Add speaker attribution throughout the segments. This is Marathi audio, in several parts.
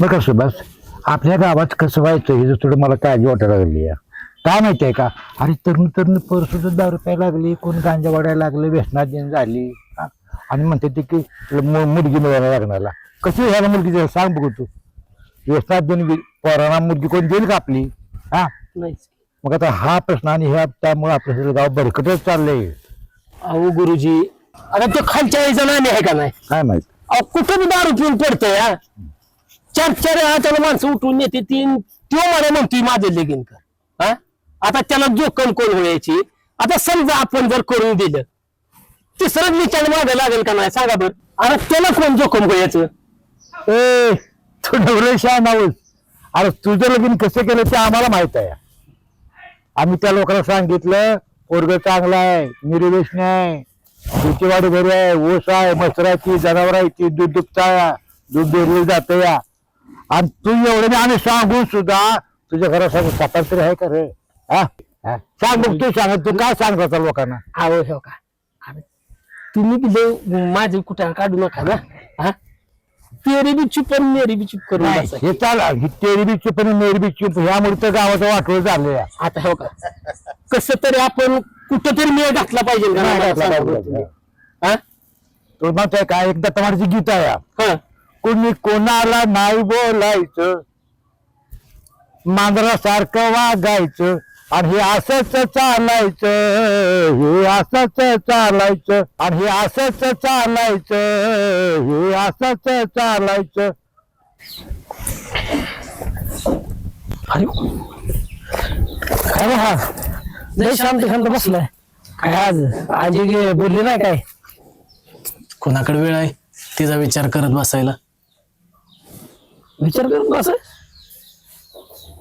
Speaker 1: बरं का सुभाष आपल्या गावात कसं व्हायचं हे थोडं मला काळजी वाटायला लागली आहे काय माहिती आहे का? अरे तरुण तरुण पोरं सुद्धा दारू प्यायला लागली कोण गांजा वाढायला लागलं व्यसनाधीन झाली. हा? आणि म्हणते ते की मु- मुलगी मिळायला लागणारला कशी ह्याला मुलगी द्यायला सांग बघू तू. व्यसनाधीन पोरांना मुलगी कोण देईल का आपली? हा?
Speaker 2: नाही
Speaker 1: मग आता हा प्रश्न आणि ह्या त्यामुळे आपलं सगळं गाव बरकटच चाललंय.
Speaker 2: अहो गुरुजी आता तो खालच्या आहे का नाही?
Speaker 1: काय माहीत?
Speaker 2: अहो कुठं बी दारू पिऊन पडतोय हा? चार चार हाताला माणसं उठून येते तीन तो मला म्हणतोय माझं लगीन कर. हा? आता त्याला जोखम कोण होण्याची? आता समजा आपण जर करून दिलं तिसरं विचार मागे लागेल का नाही? सांगा बरं. अरे त्याला कोण जोखम व्हायचं
Speaker 1: ए तू डवरेशा नावच अरे तुझं लगीन कसं केलं ते आम्हाला माहीत आहे. आम्ही त्या लोकांना सांगितलं पोरग चांगला आहे निर्वेशनी आहे शेतीवाडी घरी आहे ओस आहे मसराची जनावर आहे ती दूध दुभता दूध बेरली जात या आणि तू एवढं आम्ही सांगू सुद्धा तुझ्या घरासाठी स्वातंत्र्य आहे का रे हा हा? सांग बघ तू सांग तू काय सांगत होता लोकांना
Speaker 2: अहो हो का अरे तुम्ही बी लय माझे कुठं काढू नका ना हा तेरी बी चुप आणि मेरी बी चुप करून बसा.
Speaker 1: हे चाल ही तेरी बी चूप आणि मेरी बी चूप ह्यामुळे तर गावाचं वाटोळ झालं या
Speaker 2: आता हो का कस तरी आपण कुठंतरी मेळ घातला पाहिजे का नाही? मला सांगा बरं तुम्ही. हा?
Speaker 1: तो म्हणतोय काय एकदा तमारची गीत आहे
Speaker 2: हा.
Speaker 1: कुणी कोणाला नाही बोलायचं. मांजरासारखं वागायचं. आणि हे असंच चालायचं. हे असंच चालायचं. आणि हे असंच चालायचं. हे असंच चालायचं.
Speaker 2: अरे काय हा? लय शांत शांत बसलाय. काय आज आजी बोलली नाही काय?
Speaker 3: कोणाकडे वेळ आहे? तिचा विचार करत बसायला.
Speaker 2: विचार करून बस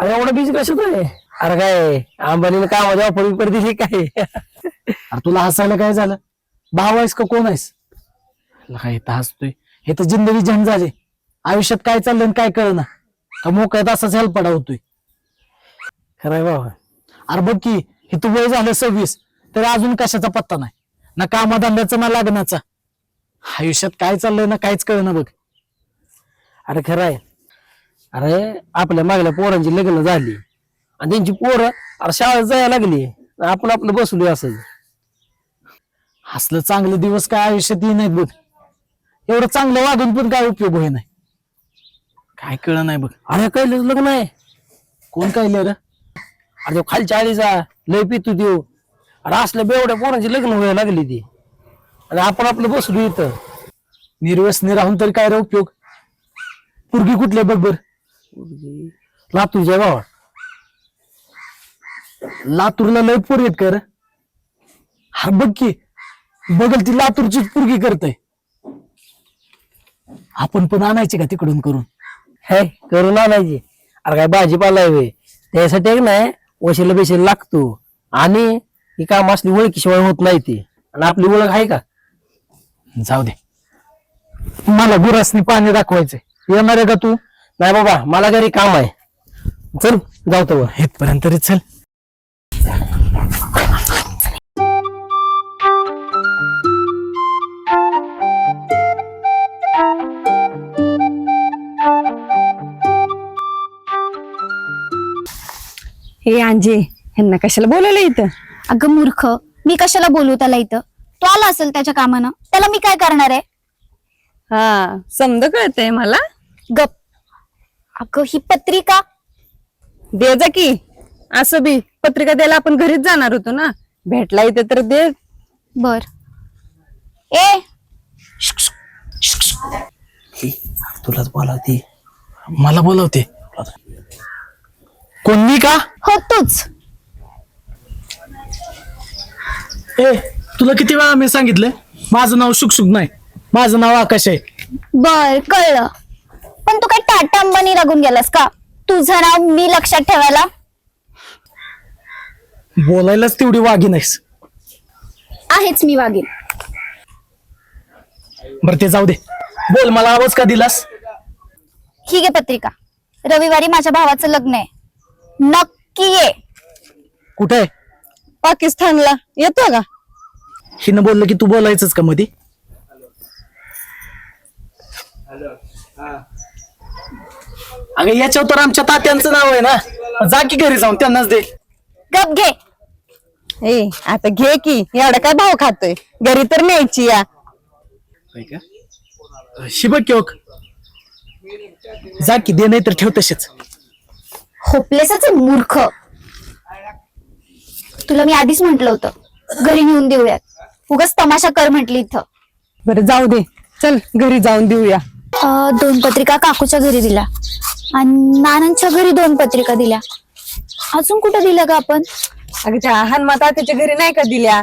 Speaker 2: अरे एवढं बीज कशात आहे? अरे काय अंबानीने कामाच्या ऑफर विपर दिली काय?
Speaker 3: अरे तुला हसायला काय झालं? भाव आहेस का कोण आहेस? काय इथं हसतोय? हे तर जिंदगी जम झाले. आयुष्यात काय चाललंय आणि काय कळना का मोकळ्यात असाच हेल्पडा होतोय?
Speaker 2: खरंय बाबा
Speaker 3: अरे बघ की हे तू वय झालं सव्वीस तर अजून कशाचा पत्ता नाही? ना कामाधंद्याचा ना लग्नाचा. आयुष्यात काय चाललंय ना काहीच कळना बघ.
Speaker 2: अरे खरं आहे. अरे आपल्या मागल्या पोरांची लग्न झाली. आणि त्यांची पोरं अरे शाळेत जायला लागली. आपण आपलं बसलो असं.
Speaker 3: हसलं चांगलं दिवस काय आयुष्यात येई नाहीत बघ. एवढं चांगलं वागून पण काय उपयोग होई नाही काय कळ नाही बघ.
Speaker 2: अरे काय लग्न आहे.
Speaker 3: कोण काय रे
Speaker 2: अरे तो खालच्या आळीचा लय पितू देऊ अरे असल्या बेवड्या पोरांची लग्न व्हायला लागली ती. आणि आपण आपलं बसलो इथं.
Speaker 3: निर्व्यसनी राहून तरी काय रे उपयोग? पुरगी कुठले बघ बर.
Speaker 2: लातूरच्या गावात
Speaker 3: लातूरला लय पोर येत कर हा बघ की. बघल ती लातूरचीच पुरगी करतय. आपण पण आणायची का तिकडून करून?
Speaker 2: हे करून आणायची. अरे काय भाजीपाला आहे बे. त्यासाठी एक नाही वशीला बेशीला लागतो. आणि ही काम असली ओळखीशिवाय होत नाही ती. आणि आपली ओळख आहे का?
Speaker 3: जाऊ दे. मला गुरासनी पाणी दाखवायचंय. येणार आहे का तू?
Speaker 2: नाही बाबा मला घरी काम आहे. चल जाऊ तर
Speaker 3: इथपर्यंत तरी चल.
Speaker 4: हे अंजे ह्यांना कशाला बोलवलं इथं?
Speaker 5: अगं मूर्ख मी कशाला बोलू त्याला इथं? तो आला असेल त्याच्या कामानं त्याला मी काय करणार आहे?
Speaker 4: हा समज कळतंय मला.
Speaker 5: गप अगं ही पत्रिका?
Speaker 4: दे जा की. असं बी पत्रिका द्यायला आपण घरीच जाणार होतो ना. भेटला इथे तर दे.
Speaker 5: बर. ए!
Speaker 3: तुलाच बोलावते. मला बोलावते. कोण का?
Speaker 5: हो तूच.
Speaker 3: ए तुला किती वेळा मी सांगितलं? माझं नाव शुकशुक नाही. माझं नाव आकाश आहे.
Speaker 5: बर कळलं. पण तू काय टाटा अंबानी लागून गेलास का? तुझं नाव मी लक्षात ठेवायला?
Speaker 3: बोलायलाच तेवढी वागी नाहीस.
Speaker 5: आहेच मी वागेल
Speaker 3: बरं ते जाऊ दे. बोल मला आवाज का दिलास?
Speaker 5: ही घे पत्रिका. रविवारी माझ्या भावाचं लग्न आहे. नक्की ये.
Speaker 3: कुठे आहे?
Speaker 4: पाकिस्तानला. येतो का?
Speaker 3: हिनं बोललं की तू बोलायचंच का मध्ये अगं याच्यावर तर आमच्या तात्यांचं नाव आहे ना. जा की घरी जाऊन त्यांनाच दे.
Speaker 5: गप घे.
Speaker 4: ए आता घे की. एवढा काय भाव खातोय? घरी तर न्यायची या.
Speaker 3: शिबक किंवा जा की दे नाही तर ठेव तसेच
Speaker 5: होपलेसच आहे मूर्ख. तुला मी आधीच म्हंटल होतं. घरी नेऊन देऊयात. उगाच तमाशा कर म्हंटली इथं.
Speaker 4: बरं जाऊ दे. चल घरी जाऊन देऊया.
Speaker 5: अं, दोन पत्रिका काकूच्या घरी दिल्या आणि नानांच्या घरी दोन पत्रिका दिल्या. अजून कुठं दिल्या का आपण?
Speaker 4: अगं त्या हनुमाता त्याच्या घरी नाही का दिल्या?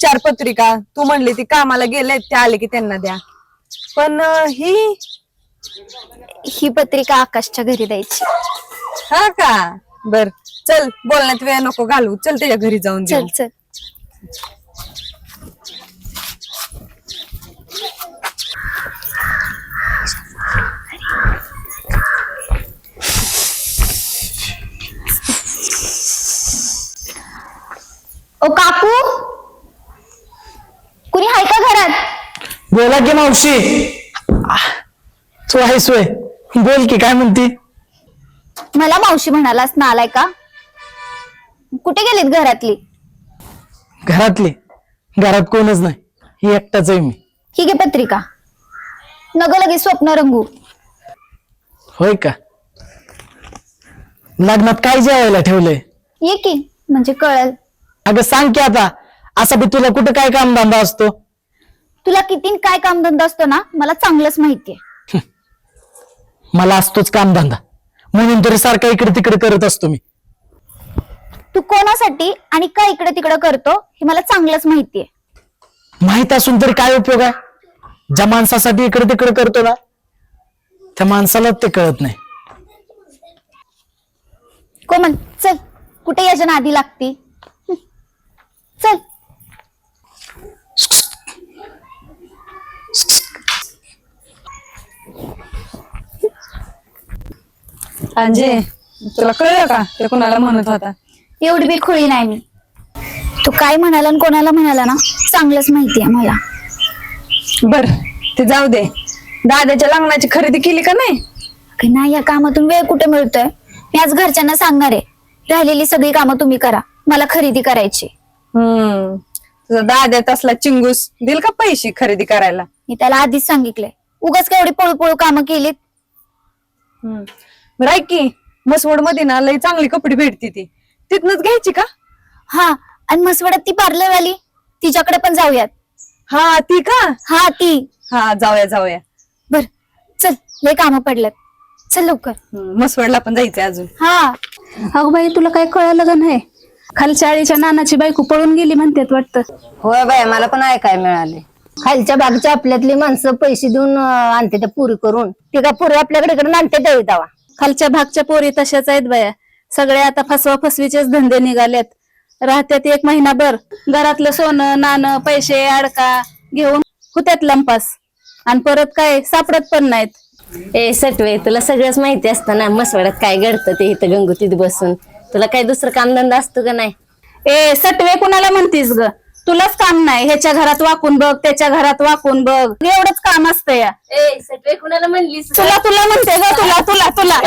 Speaker 4: चार पत्रिका. तू म्हणली ती कामाला गेले ते आले की त्यांना द्या. पण अं, ही?
Speaker 5: ही पत्रिका आकाशच्या घरी द्यायची.
Speaker 4: हा का? बर चल बोलण्यात वेळ नको घालू. चल त्याच्या घरी जाऊन देऊ.
Speaker 5: चल चल. ओ काकू? कुणी आहे का घरात?
Speaker 3: बोला की मावशी. तू आहेस सोय. बोल की काय म्हणती?
Speaker 5: मला मावशी म्हणालास ना आलाय का? कुठे गेलीत घरातली?
Speaker 3: घरातली. घरात कोणच नाही. ही एकटाच आहे मी.
Speaker 5: ही घे पत्रिका. नग लगेच स्वप्न रंगू.
Speaker 3: होय का? लग्नात काय जेवायला ठेवलंय?
Speaker 5: ये की म्हणजे कळल.
Speaker 3: अगं सांग की आता. असं बी तुला कुठं काय काम धंदा असतो?
Speaker 5: तुला किती काय कामधंदा असतो ना मला चांगलंच माहितीये.
Speaker 3: मला असतोच काम धंदा म्हणून तरी सारखा इकडे तिकडे करत असतो मी.
Speaker 5: तू कोणासाठी आणि का इकडे तिकडे करतो हे मला चांगलंच माहितीये.
Speaker 3: माहीत असून तरी काय उपयोग आहे? ज्या माणसासाठी इकडे तिकडे करतो ना त्या माणसाला ते कळत नाही.
Speaker 5: कोमल चल. कुठे याच्या नादी लागती. चल.
Speaker 4: अंजे तुला कळलं का? ते कोणाला म्हणत होता?
Speaker 5: एवढी बी खुळी नाही मी. तू काय म्हणाला आणि कोणाला म्हणाला ना चांगलंच माहितीये मला.
Speaker 4: बर ते जाऊ दे. दादाच्या लग्नाची खरेदी केली का नाही?
Speaker 5: अगं नाही या कामातून वेळ कुठे मिळतोय? मी आज घरच्यांना सांगणार आहे. राहिलेली सगळी कामं तुम्ही करा. मला खरेदी करायची
Speaker 4: हम्म. तुझा दादा तसला चिंगूस दिल का पैसे खरेदी करायला?
Speaker 5: मी त्याला आधीच सांगितलंय. उगाच काय एवढी पळू पळू कामं केलीत.
Speaker 4: हम्म. बरं ऐक की मसवडमध्ये ना लई चांगली कपडे भेटती ती. तिथनच घ्यायची का?
Speaker 5: हा आणि मसवडात ती पार्लर वाली तिच्याकडे पण जाऊयात.
Speaker 4: हा ती का?
Speaker 5: हा ती.
Speaker 4: हा जाऊया जाऊया.
Speaker 5: बर चल लय कामं पडल्यात. चल लवकर.
Speaker 4: हम्म, मसवडला पण जायचंय अजून.
Speaker 5: हा.
Speaker 6: अगं बाई तुला काय कळालं का नाही? खालच्या आळीच्या नानाची बायको पळून गेली म्हणतात वाटतं.
Speaker 7: होय बाय मला पण ऐकाय मिळाले. खालच्या बागच्या आपल्यातली माणसं पैसे देऊन आणते त्या पुरी करून. ती का पुरी आपल्याकडे इकडे आणते त्यावेळी तवा.
Speaker 6: खालच्या भागच्या पोरी तशाच आहेत बाया. सगळे आता फसवा फसवीचेच धंदे निघालेत. राहत्यात एक महिनाभर. घरातलं सोनं नाणं पैसे अडका घेऊन होत्यात लंपास. आणि परत काय सापडत पण नाहीत.
Speaker 7: ए सटवे तुला सगळंच माहिती असतं ना मसवाड्यात काय घडतं ते इथं गंगुतीत बसून. तुला काही दुसरं कामधंदा असतो का नाही?
Speaker 6: ए सटवे कुणाला म्हणतीस ग? तुलाच काम नाही. ह्याच्या घरात वाकून बघ त्याच्या घरात वाकून बघ. एवढंच काम असतं या.
Speaker 7: ए सटवे कुणाला म्हणलीस
Speaker 6: तुला तुला म्हणते ग तुला तुला तुला.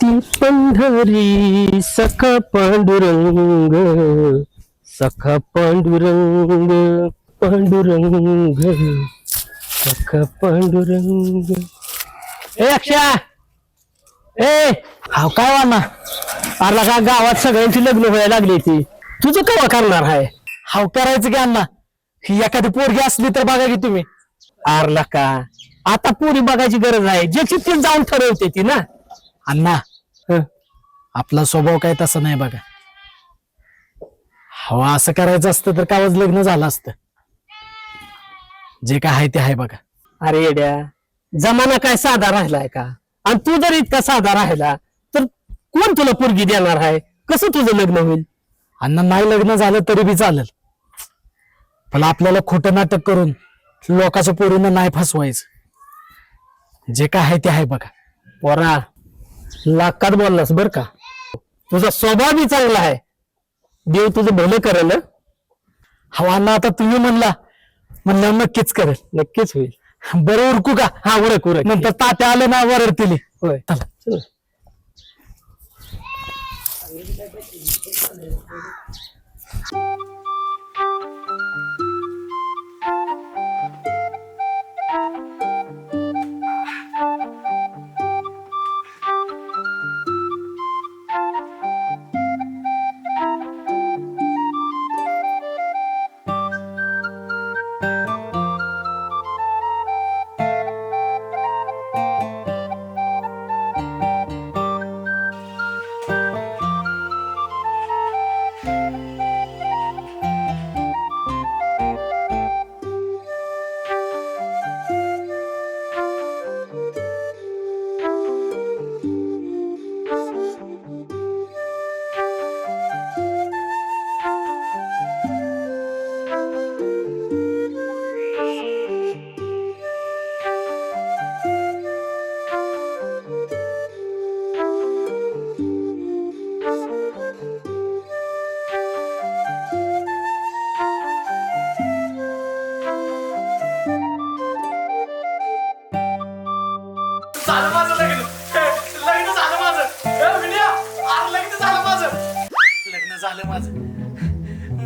Speaker 2: ती पंढरी सखा पांडुरंग सखा पांडुरंग पांडुरंग. सखा पांडुरंग.
Speaker 1: ए अक्षा ए
Speaker 3: हा काय वाना
Speaker 2: अरे का गावात सगळ्यांची लग्न व्हायला लागली ती तुझं केव्हा करणार आहे
Speaker 3: हाव करायचं की अण्णा? ही एखादी पोरगी असली तर बघा की तुम्ही.
Speaker 2: आरला का आता पुरी बघायची गरज आहे. ज्याची ती जाऊन ठरवते ती ना.
Speaker 3: अण्णा
Speaker 2: हं.
Speaker 3: आपला स्वभाव काय तसा नाही बघा. हवा असं करायचं असतं तर कावच लग्न झालं असतं. जे काय आहे ते आहे बघा.
Speaker 2: अरे येड्या जमाना काय साधा राहिलाय का? आणि तू जर इतका साधा राहिला तर कोण तुला पोरगी देणार आहे? कसं तुझं लग्न होईल?
Speaker 3: अण्णा नाही लग्न झालं तरी बी चालेल. पण आपल्याला खोटं नाटक करून लोकांच्या पोरींना नाही फसवायचं. जे काय आहे ते आहे बघा.
Speaker 2: पोरा लाखात बोललास बर का? तुझा स्वभाव बी चांगला आहे. देव तुझं भलं करेल हं?
Speaker 3: हवा आता तुम्ही म्हणला म्हणल्यावर नक्कीच करेल.
Speaker 2: नक्कीच होईल.
Speaker 3: बरं उरकू का?
Speaker 2: हा उरक उरक.
Speaker 3: नंतर तात्या आले ना वरडतील.
Speaker 2: होय.
Speaker 3: चला.
Speaker 2: चल.
Speaker 8: झालं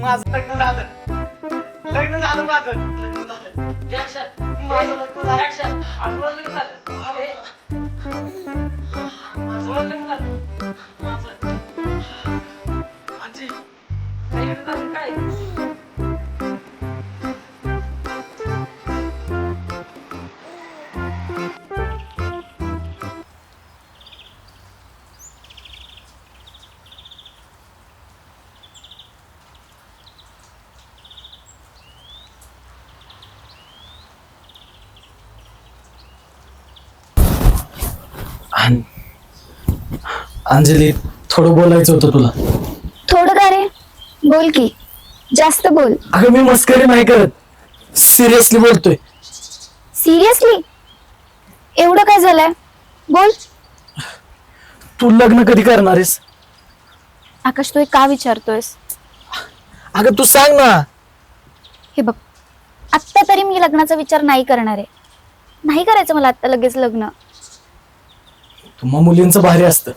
Speaker 8: माझं लग्न झालं. लग्न झालं माझं. लग्न झालं माझं लग्न झालं. माझं लग्न झालं. माझं लग्न झालं. माझं. आजी, काय?
Speaker 3: अंजली थोडं बोलायचं होतं तुला.
Speaker 5: थोडं का रे? बोल की. जास्त बोल.
Speaker 3: अगं मी मस्करी नाही करत. सिरियसली बोलतोय.
Speaker 5: सिरियसली? एवढं काय झालंय? बोल.
Speaker 3: तू लग्न कधी करणार आहेस?
Speaker 5: आकाश तू हे का विचारतोयस?
Speaker 3: अगं तू सांग ना.
Speaker 5: हे बघ आत्ता तरी मी लग्नाचा विचार नाही करणार आहे. नाही करायचं मला आत्ता लगेच लग्न.
Speaker 3: तुम्हा मुलींचं भारी असतं.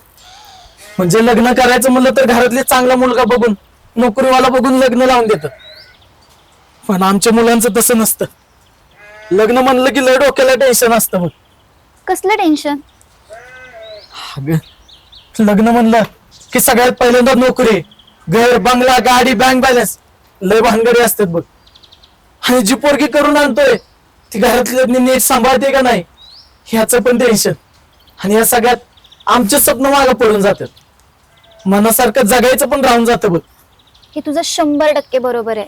Speaker 3: म्हणजे लग्न करायचं म्हणलं तर घरातले चांगला मुलगा बघून नोकरीवाला बघून लग्न लावून देतात पण आमच्या मुलांचं तसं नसतं. लग्न म्हणलं की लय डोक्याला टेन्शन असतं बघ.
Speaker 5: कसलं टेन्शन
Speaker 3: अगं लग्न म्हणलं की सगळ्यात पहिल्यांदा नोकरी घर बंगला गाडी बँक बॅलन्स लय भानगडी असतात बघ. आणि जी पोरगी करून आणतोय ती घरातल्या नीट सांभाळते का नाही ह्याचं पण टेन्शन आणि या सगळ्यात आमचे स्वप्न मागं पडून जातात. मनासारखं जगायचं पण राहून जातं बघ.
Speaker 5: हे तुझं शंभर टक्के बरोबर आहे.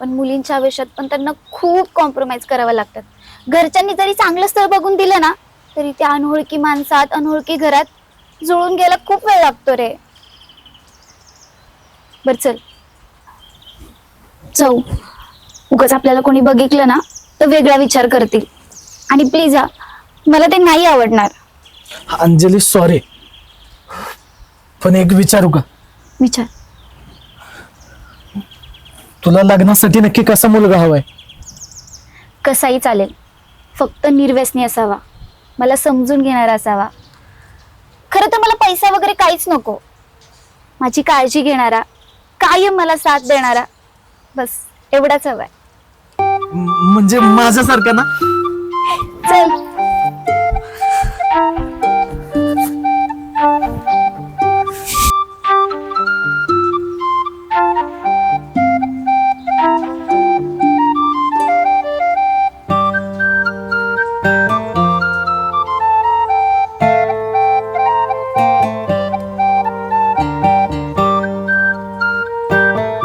Speaker 5: पण मुलींच्या आयुष्यात पण त्यांना खूप कॉम्प्रोमाइज करावं लागतात घरच्यांनी जरी चांगलं स्थळ बघून दिलं ना तरी त्या अनोळखी माणसात अनोळखी घरात जुळून घ्यायला खूप वेळ लागतो रे. बर चल. जाऊ. उगाच आपल्याला कोणी बघितलं ना तर वेगळा विचार करतील. आणि प्लीज हा मला ते नाही आवडणार.
Speaker 3: अंजली सॉरी पण एक विचारू का?
Speaker 5: विचार.
Speaker 3: तुला लग्नासाठी नक्की कसा मुलगा हवाय?
Speaker 5: कसाही चालेल. फक्त निर्व्यसनी असावा. मला समजून घेणारा असावा. खरं तर मला पैसा वगैरे काहीच नको. माझी काळजी घेणारा कायम मला साथ देणारा बस एवढाच हवाय.
Speaker 3: म्हणजे माझ्यासारखा ना?
Speaker 5: चल.